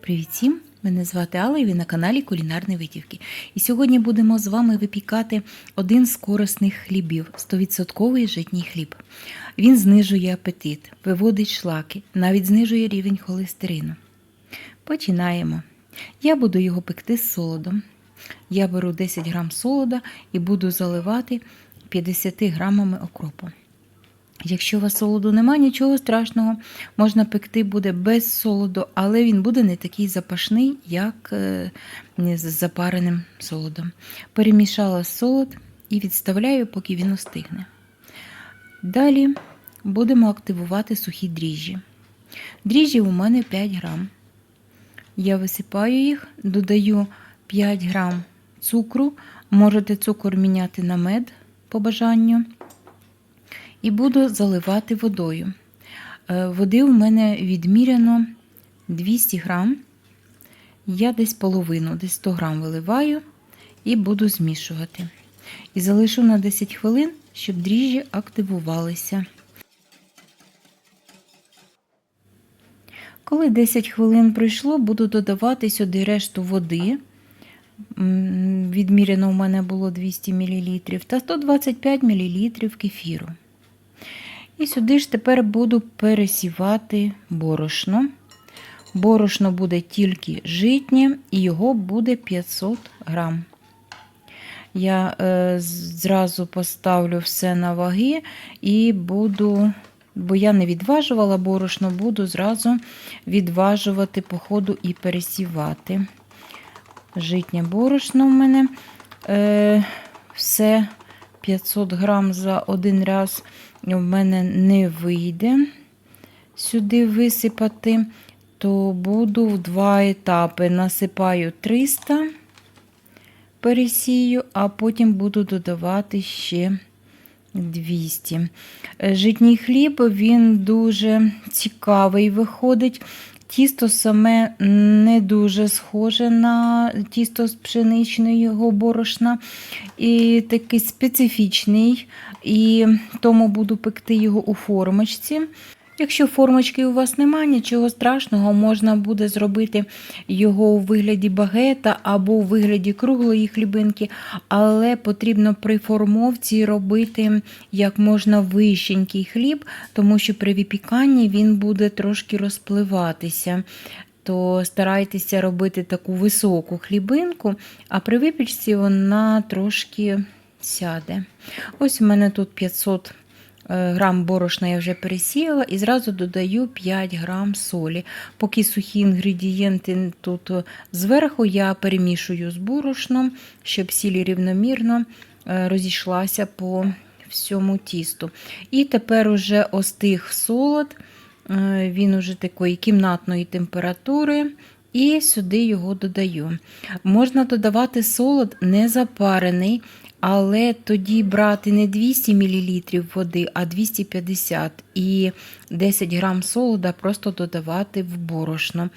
Привіт всім! Мене звати Алла і ви на каналі Кулінарні Витівки. І сьогодні будемо з вами випікати один з корисних хлібів 100% житній хліб. Він знижує апетит, виводить шлаки, навіть знижує рівень холестерину. Починаємо. Я буду його пекти з солодом. Я беру 10 грам солода і буду заливати 50 грамами окропу. Якщо у вас солоду немає, нічого страшного, можна пекти буде без солоду, але він буде не такий запашний, як е, з запареним солодом. Перемішала солод і відставляю, поки він остигне. Далі будемо активувати сухі дріжджі. Дріжджі у мене 5 грам. Я висипаю їх, додаю 5 грам цукру, можете цукор міняти на мед по бажанню. І буду заливати водою. Е, Води у мене відміряно 200 грам. Я десь половину, десь 100 грам виливаю і буду змішувати. І залишу на 10 хвилин, щоб дріжджі активувалися. Коли 10 хвилин пройшло, буду додавати сюди решту води. Відміряно у мене було 200 мл та 125 мл кефіру. І сюди ж тепер буду пересівати борошно. Борошно буде тільки житнє, і його буде 500 грам. Я е, зразу поставлю все на ваги і буду, бо я не відважувала борошно, буду зразу відважувати по ходу і пересівати. Житнє борошно в мене е, все 500 грам за один раз в мене не вийде сюди висипати, то буду в два етапи. Насипаю 300, пересію, а потім буду додавати ще 200. Житній хліб, він дуже цікавий виходить. Тісто саме не дуже схоже на тісто з пшеничного борошна. І такий специфічний, і тому буду пекти його у формочці. Якщо формочки у вас немає, нічого страшного, можна буде зробити його у вигляді багета або у вигляді круглої хлібинки, але потрібно при формовці робити як можна вищенький хліб, тому що при випіканні він буде трошки розпливатися. То старайтеся робити таку високу хлібинку, а при випічці вона трошки сяде. Ось у мене тут 500 грам борошна я вже пересіяла і зразу додаю 5 грам солі. Поки сухі інгредієнти тут зверху я перемішую з борошном, щоб сіль рівномірно розійшлася по всьому тісту. І тепер уже остиг солод, він уже такої кімнатної температури. І сюди його додаю. Можна додавати солод не запарений, але тоді брати не 200 мл води, а 250 і 10 грам солода просто додавати в борошно.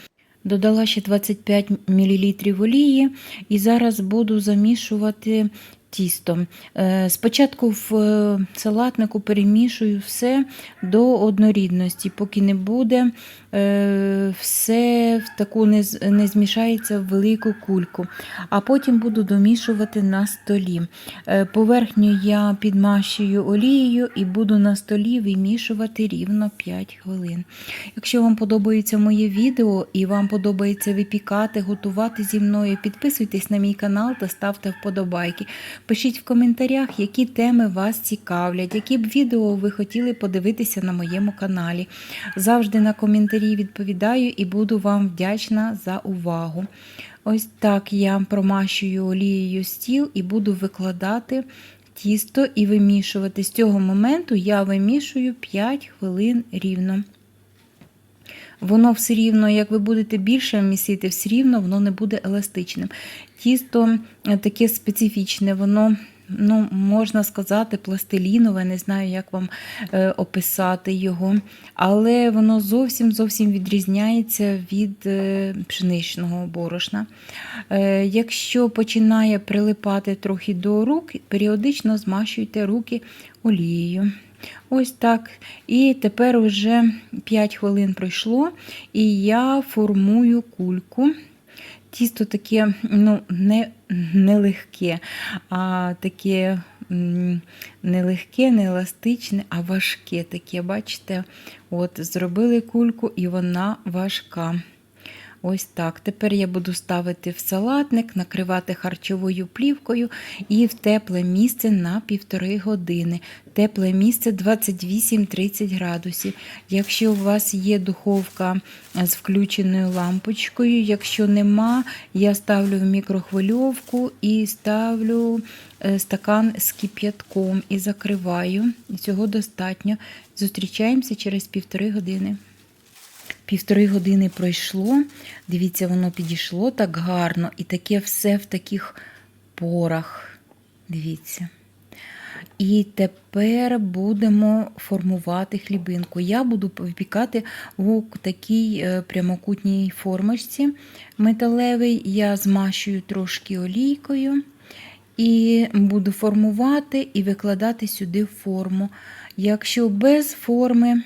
Додала ще 25 мл олії, і зараз буду замішувати тісто. Спочатку в салатнику перемішую все до однорідності, поки не буде все в таку не, не змішається в велику кульку. А потім буду домішувати на столі. Поверхню я підмащую олією і буду на столі вимішувати рівно 5 хвилин. Якщо вам подобається моє відео і вам подобається випікати, готувати зі мною, підписуйтесь на мій канал та ставте вподобайки. Пишіть в коментарях, які теми вас цікавлять, які б відео ви хотіли подивитися на моєму каналі. Завжди на коментарі відповідаю і буду вам вдячна за увагу. Ось так я промащую олією стіл і буду викладати тісто і вимішувати. З цього моменту я вимішую 5 хвилин рівно. Воно все рівно, як ви будете більше місити, все рівно воно не буде еластичним. Тісто таке специфічне, воно ну, можна сказати, пластилінове, не знаю, як вам е, описати його, але воно зовсім зовсім відрізняється від е, пшеничного борошна. Е, якщо починає прилипати трохи до рук, періодично змащуйте руки олією. Ось так. І тепер уже 5 хвилин пройшло, і я формую кульку. Тісто таке ну, не, не а таке м, не не еластичне, а важке таке. Бачите, от зробили кульку, і вона важка. Ось так. Тепер я буду ставити в салатник, накривати харчовою плівкою і в тепле місце на півтори години. Тепле місце 28-30 градусів. Якщо у вас є духовка з включеною лампочкою, якщо нема, я ставлю в мікрохвильовку і ставлю е, стакан з кип'ятком і закриваю. І цього достатньо. Зустрічаємося через півтори години. Півтори години пройшло. Дивіться, воно підійшло так гарно, і таке все в таких порах. Дивіться. І тепер будемо формувати хлібинку. Я буду випікати у такій е, прямокутній формочці металевій. Я змащую трошки олійкою і буду формувати і викладати сюди форму. Якщо без форми,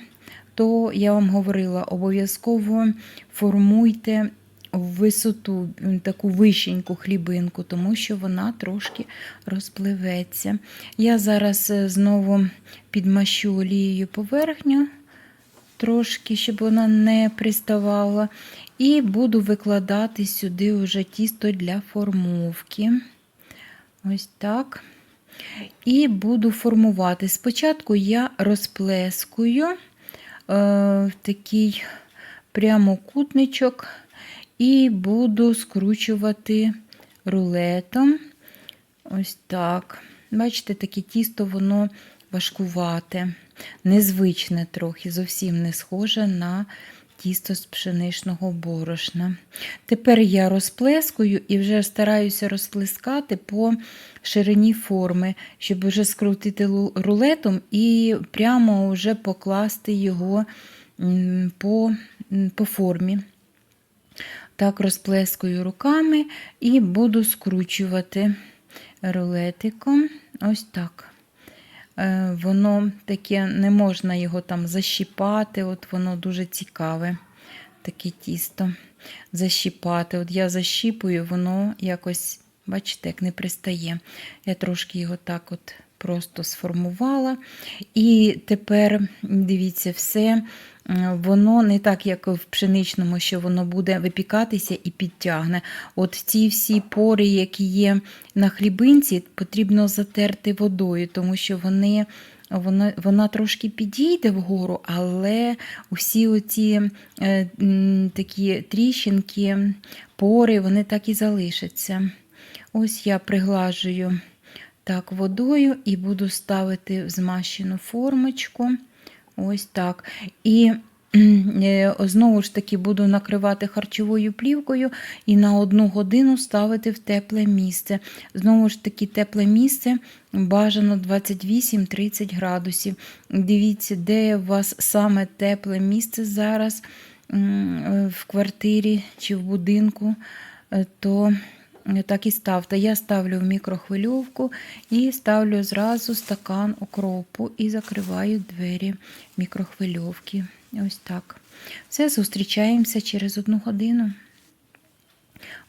то я вам говорила, обов'язково формуйте висоту таку вищеньку хлібинку, тому що вона трошки розпливеться. Я зараз е, знову підмащу олією поверхню, трошки, щоб вона не приставала. І буду викладати сюди вже тісто для формовки. Ось так. І буду формувати. Спочатку я розплескую в такий прямокутничок і буду скручувати рулетом. Ось так. Бачите, таке тісто, воно важкувате, незвичне трохи, зовсім не схоже на тісто з пшеничного борошна. Тепер я розплескую і вже стараюся розплескати по ширині форми, щоб вже скрутити рулетом і прямо вже покласти його по, по формі. Так, розплескую руками і буду скручувати рулетиком. Ось так. Е, Воно таке, не можна його там защіпати, от воно дуже цікаве, таке тісто. Защіпати. От я защіпую, воно якось, бачите, як не пристає. Я трошки його так от просто сформувала. І тепер, дивіться, все. Воно не так, як в пшеничному, що воно буде випікатися і підтягне. От ці всі пори, які є на хлібинці, потрібно затерти водою, тому що вони, вона, вона трошки підійде вгору, але усі оці е, такі тріщинки, пори, вони так і залишаться. Ось я приглажую так водою і буду ставити в змащену формочку. Ось так. І е, знову ж таки буду накривати харчовою плівкою і на одну годину ставити в тепле місце. Знову ж таки, тепле місце бажано 28-30 градусів. Дивіться, де у вас саме тепле місце зараз в квартирі чи в будинку, е, то так і ставте. Я ставлю в мікрохвильовку і ставлю зразу стакан окропу і закриваю двері мікрохвильовки. Ось так. Все, зустрічаємося через одну годину.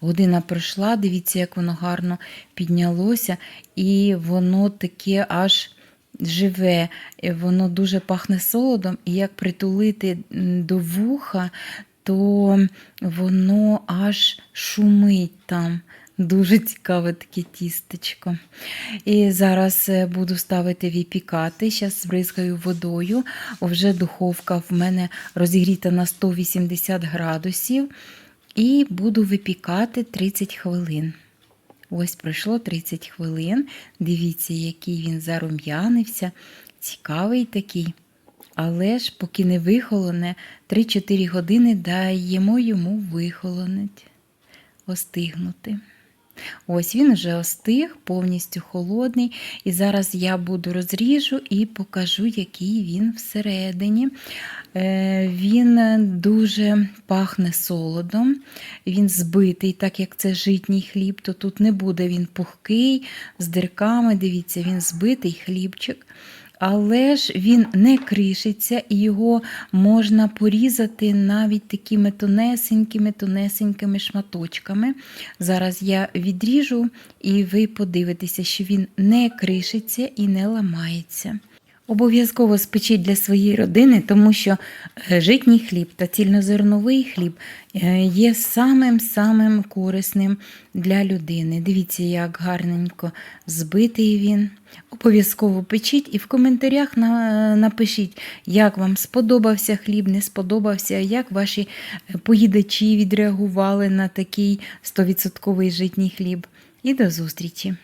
Година пройшла, дивіться, як воно гарно піднялося, і воно таке аж живе, воно дуже пахне солодом, і як притулити до вуха, то воно аж шумить там. Дуже цікаве таке тістечко. І зараз е, буду ставити випікати. Зараз збризкаю водою. Вже духовка в мене розігріта на 180 градусів. І буду випікати 30 хвилин. Ось пройшло 30 хвилин. Дивіться, який він зарум'янився. Цікавий такий. Але ж, поки не вихолоне, 3-4 години даємо йому вихолонити, остигнути. Ось він вже остиг, повністю холодний. І зараз я буду розріжу і покажу, який він всередині. Е, Він дуже пахне солодом, він збитий, так як це житній хліб, то тут не буде він пухкий, з дирками. Дивіться, він збитий хлібчик. Але ж він не кришиться і його можна порізати навіть такими тонесенькими, тонесенькими шматочками. Зараз я відріжу, і ви подивитеся, що він не кришиться і не ламається. Обов'язково спечіть для своєї родини, тому що е, житній хліб та цільнозерновий хліб е, є самим-самим корисним для людини. Дивіться, як гарненько збитий він. Обов'язково печіть і в коментарях на- напишіть, як вам сподобався хліб, не сподобався, як ваші е, поїдачі відреагували на такий 100% житній хліб. І до зустрічі!